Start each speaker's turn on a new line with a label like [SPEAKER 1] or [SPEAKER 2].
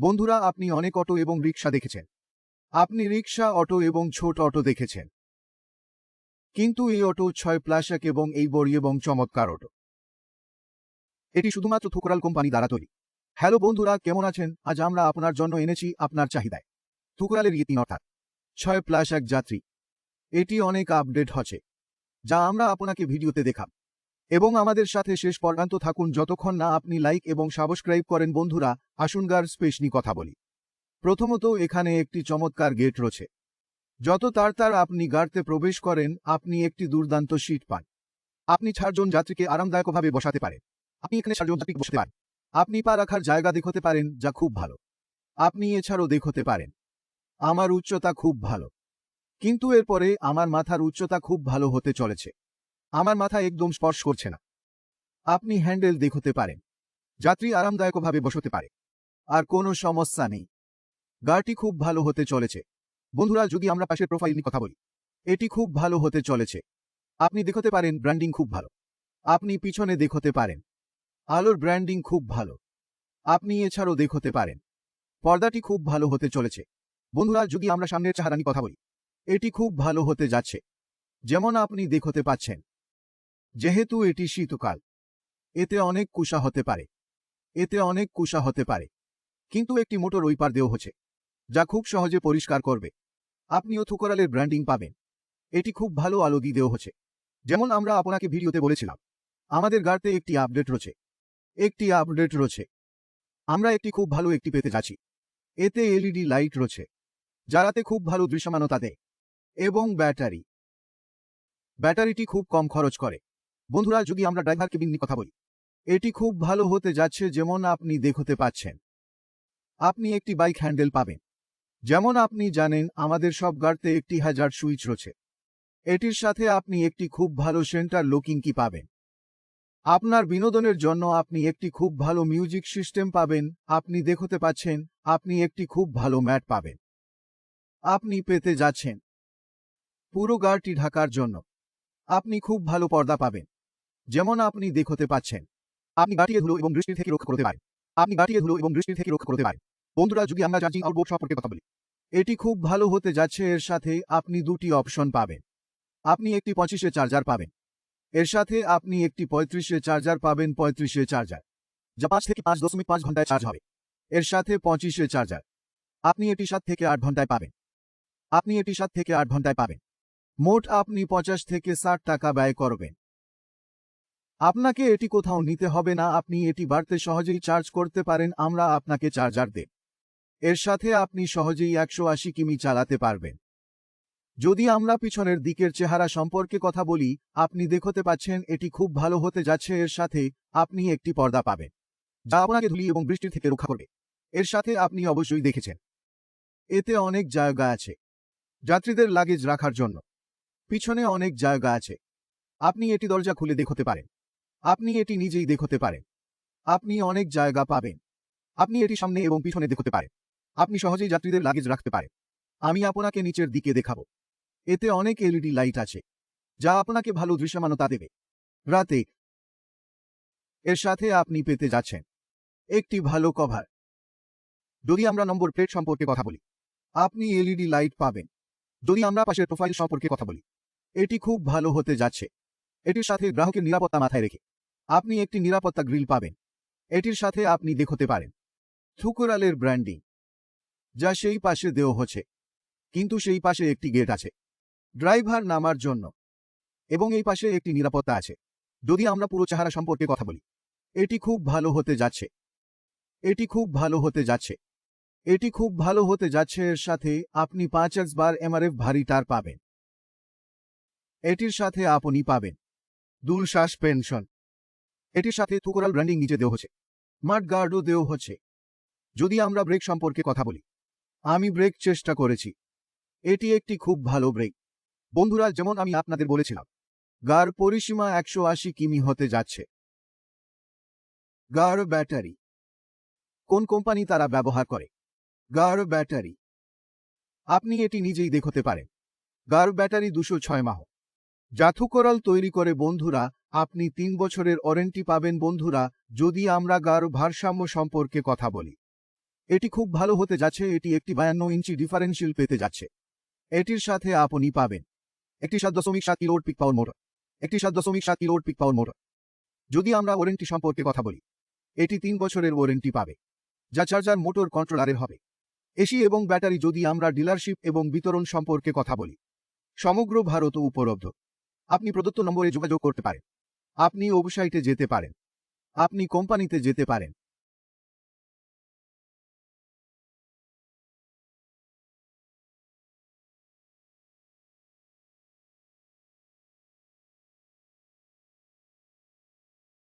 [SPEAKER 1] বন্ধুরা, আপনি অনেক অটো এবং রিক্সা দেখেছেন। আপনি রিক্সা অটো এবং ছোট অটো দেখেছেন। কিন্তু এই অটো ছয় প্লাস এক এবং এই বড়ি এবং চমৎকার অটো। এটি শুধুমাত্র থুকরাল কোম্পানি দ্বারা তৈরি। হ্যালো বন্ধুরা, কেমন আছেন? আজ আমরা আপনার জন্য এনেছি আপনার চাহিদায়। থুকরালের ইতি অর্থাৎ ছয় প্লাস এক যাত্রী। এটি অনেক আপডেট হচ্ছে, যা আমরা আপনাকে ভিডিওতে দেখাব। এবং আমাদের সাথে শেষ পর্যন্ত থাকুন যতক্ষণ না আপনি লাইক এবং সাবস্ক্রাইব করেন। বন্ধুরা, আসুনগার স্পেস নিয়ে কথা বলি। প্রথমত এখানে একটি চমৎকার গেট রয়েছে। যত তাড়াতাড়ি আপনি গাড়িতে প্রবেশ করেন, আপনি একটি দুর্দান্ত সিট পান। আপনি চারজন যাত্রীকে আরামদায়কভাবে বসাতে পারেন। আপনি এখানে চারজন যাত্রীকে বসতে পারেন। আপনি পা রাখার জায়গা দেখতে পারেন, যা খুব ভালো। আপনি এছাড়াও দেখতে পারেন, আমার উচ্চতা খুব ভালো। কিন্তু এরপরে আমার মাথার উচ্চতা খুব ভালো হতে চলেছে। আমার মাথা একদম স্পর্শ করছে না। আপনি হ্যান্ডেল দেখতে পারেন। যাত্রী আরামদায়কভাবে বসতে পারে। আর কোনো সমস্যা নেই। গাড়িটি খুব ভালো হতে চলেছে। বন্ধুরা, যদি আমরা পাশের প্রোফাইল নিয়ে কথা বলি, এটি খুব ভালো হতে চলেছে। আপনি দেখতে পারেন ব্র্যান্ডিং খুব ভালো। আপনি পিছনে দেখতে পারেন। আলোর ব্র্যান্ডিং খুব ভালো। আপনি এছাড়াও দেখতে পারেন। পর্দাটি খুব ভালো হতে চলেছে। বন্ধুরা, যদি আমরা সামনের চেহারা নিয়ে কথা বলি, এটি খুব ভালো হতে যাচ্ছে। যেমন আপনি দেখতে পাচ্ছেন। যেহেতু এটি শীতকাল, এতে অনেক কুষা হতে পারে। এতে অনেক কুষা হতে পারে। কিন্তু একটি মোটর ওই পার দেওয়া হচ্ছে, যা খুব সহজে পরিষ্কার করবে। আপনিও থুকরালের ব্র্যান্ডিং পাবেন। এটি খুব ভালো আলো দিয়ে দেওয়া হচ্ছে। যেমন আমরা আপনাকে ভিডিওতে বলেছিলাম, আমাদের গাড়িতে একটি আপডেট রয়েছে। একটি আপডেট রয়েছে। আমরা একটি খুব ভালো একটি পেতে যাচ্ছি। এতে এলইডি লাইট রয়েছে যারাতে খুব ভালো দৃশ্যমানতা দেয়। এবং ব্যাটারি। ব্যাটারিটি খুব কম খরচ করে। বন্ধুরা, যদি আমরা ড্রাইভার কেবিন নিয়ে কথা বলি, এটি খুব ভালো হতে যাচ্ছে যেমন আপনি দেখতে পাচ্ছেন। আপনি একটি বাইক হ্যান্ডেল পাবেন। যেমন আপনি জানেন, আমাদের সব গাড়িতে একটি হাজার সুইচ রয়েছে। এটির সাথে আপনি একটি খুব ভালো সেন্টার লুকিং কি পাবেন। আপনার বিনোদনের জন্য আপনি একটি খুব ভালো মিউজিক সিস্টেম পাবেন। আপনি দেখতে পাচ্ছেন, আপনি একটি খুব ভালো ম্যাট পাবেন। আপনি পেতে যাচ্ছেন। পুরো গাড়িটি ঢাকার জন্য। আপনি খুব ভালো পর্দা পাবেন। যেমন আপনি দেখতে পাচ্ছেন, আপনি গাড়িয়ে ধুলো এবং বৃষ্টি থেকে রক্ষা করতে পারেন। আপনি গাড়িয়ে ধুলো এবং বৃষ্টি থেকে রক্ষা করতে পারেন। বন্ধুরা, যদি আমরা চার্জিং আউটবোর্ড সম্পর্কে কথা বলি, এটি খুব ভালো হতে যাচ্ছে, এর সাথে আপনি দুটি অপশন পাবেন। আপনি একটি পঁচিশে চার্জার পাবেন, এর সাথে আপনি একটি পঁয়ত্রিশে চার্জার পাবেন, পঁয়ত্রিশে চার্জার, যা পাঁচ থেকে পাঁচ দশমিক পাঁচ ঘন্টায় চার্জ হবে, এর সাথে পঁচিশে চার্জার। আপনি এটি সাত থেকে আট ঘন্টায় পাবেন, আপনি এটি সাত থেকে আট ঘন্টায় পাবেন। মোট আপনি পঞ্চাশ থেকে ষাট টাকা ব্যয় করবেন। আপনাকে এটি কোথাও নিতে হবে না, আপনি এটি বাড়তে সহজেই চার্জ করতে পারেন, আমরা আপনাকে চার্জার দেব। এর সাথে আপনি সহজেই একশো আশি কিমি চালাতে পারবেন। যদি আমরা পিছনের দিকের চেহারা সম্পর্কে কথা বলি, আপনি দেখতে পাচ্ছেন এটি খুব ভালো হতে যাচ্ছে, এর সাথে আপনি একটি পর্দা পাবেন, যা আপনাকে ধুলি এবং বৃষ্টির থেকে রক্ষা করবে। এর সাথে আপনি অবশ্যই দেখেছেন, এতে অনেক জায়গা আছে, যাত্রীদের লাগেজ রাখার জন্য। পিছনে অনেক জায়গা আছে। আপনি এটি দরজা খুলে দেখতে পারেন। আপনি এটি নিজেই দেখতে পারেন। আপনি অনেক জায়গা পাবেন। আপনি এটি সামনে এবং পিছনে দেখতে পারেন। আপনি সহজেই যাত্রীদের লাগেজ রাখতে পারেন। আমি আপনাকে নিচের দিকে দেখাবো। এতে অনেক এলইডি লাইট আছে, যা আপনাকে ভালো দৃশ্যমানতা দেবে। রাতে এর সাথে আপনি পেতে যাচ্ছেন একটি ভালো কভার যদি আমরা নম্বর প্লেট সম্পর্কে কথা বলি, আপনি এলইডি লাইট পাবেন। যদি আমরা পাশের প্রোফাইল সম্পর্কে কথা বলি, এটি খুব ভালো হতে যাচ্ছে। এটির সাথে গ্রাহকের নিরাপত্তা মাথায় রেখে। আপনি একটি নিরাপত্তা গ্রিল পাবেন। এটির সাথে আপনি দেখতে পারেন। থুকুরালের ব্র্যান্ডিং। যা সেই পাশে দেওয়া হচ্ছে। কিন্তু সেই পাশে একটি গেট আছে। ড্রাইভার নামার জন্য। এবং এই পাশে একটি নিরাপত্তা আছে। যদি আমরা পুরো চেহারা সম্পর্কে কথা বলি। এটি খুব ভালো হতে যাচ্ছে। এটি খুব ভালো হতে যাচ্ছে। এটি খুব ভালো হতে যাচ্ছে এর সাথে আপনি পাঁচ বার এমআরএফ ভারী টার পাবেন। এটির সাথে আপনি পাবেন। দুলশ্বাস পেনশন। এটির সাথে থুকরাল ব্র্যান্ডিং নিজে দেওয়া হচ্ছে। মাঠ গার্ডও দেওয়া হচ্ছে। যদি আমরা ব্রেক সম্পর্কে কথা বলি। আমি ব্রেক চেষ্টা করেছি। এটি একটি খুব ভালো ব্রেক। বন্ধুরা, যেমন আমি আপনাদের বলেছিলাম, গার পরিসীমা একশো আশি কিমি হতে যাচ্ছে। গার ব্যাটারি। কোন কোম্পানি তারা ব্যবহার করে? গার ব্যাটারি। আপনি এটি নিজেই দেখতে পারেন। গার ব্যাটারি দুশো ছয় মাহ। জাথুকরাল তৈরি করে বন্ধুরা, আপনি তিন বছরের ওয়ারেন্টি পাবেন বন্ধুরা, যদি আমরা গার ভারসাম্য সম্পর্কে কথা বলি। এটি খুব ভালো হতে যাচ্ছে, এটি একটি বায়ান্ন ইঞ্চি ডিফারেন্সিয়াল পেতে যাচ্ছে। এটির সাথে আপনি পাবেন একটি সাত দশমিক সাত কিলোর পিক পাওয়ার মোটর, একটি সাত দশমিক সাত কিলোর পিক পাওয়ার মোটর। যদি আমরা ওয়ারেন্টি সম্পর্কে কথা বলি, এটি তিন বছরের ওয়ারেন্টি পাবে, যা চার্জার মোটর কন্ট্রোলারের হবে। এসি এবং ব্যাটারি যদি আমরা ডিলারশিপ এবং বিতরণ সম্পর্কে কথা বলি, সমগ্র ভারত উপলব্ধ। আপনি প্রদত্ত নম্বরে যোগাযোগ করতে পারেন। আপনি ওয়েবসাইটে যেতে পারেন। আপনি কোম্পানিতে যেতে পারেন।